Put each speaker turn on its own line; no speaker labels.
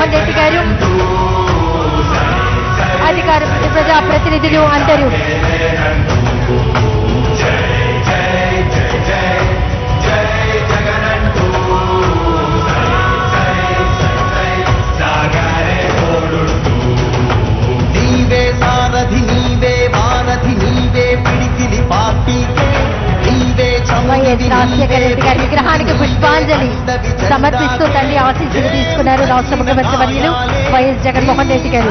జగన్మోహన్ రెడ్డి గారు. అధికార ప్రజాప్రతినిధులు అందరూ. దేవి రాజశేఖర్ రెడ్డి గారి విగ్రహానికి పుష్పాంజలి సమర్పిస్తూ తండ్రి ఆశీస్సులు తీసుకున్నారు రాష్ట్ర ముఖ్యమంత్రి వర్యులు వైఎస్ జగన్మోహన్ రెడ్డి గారు.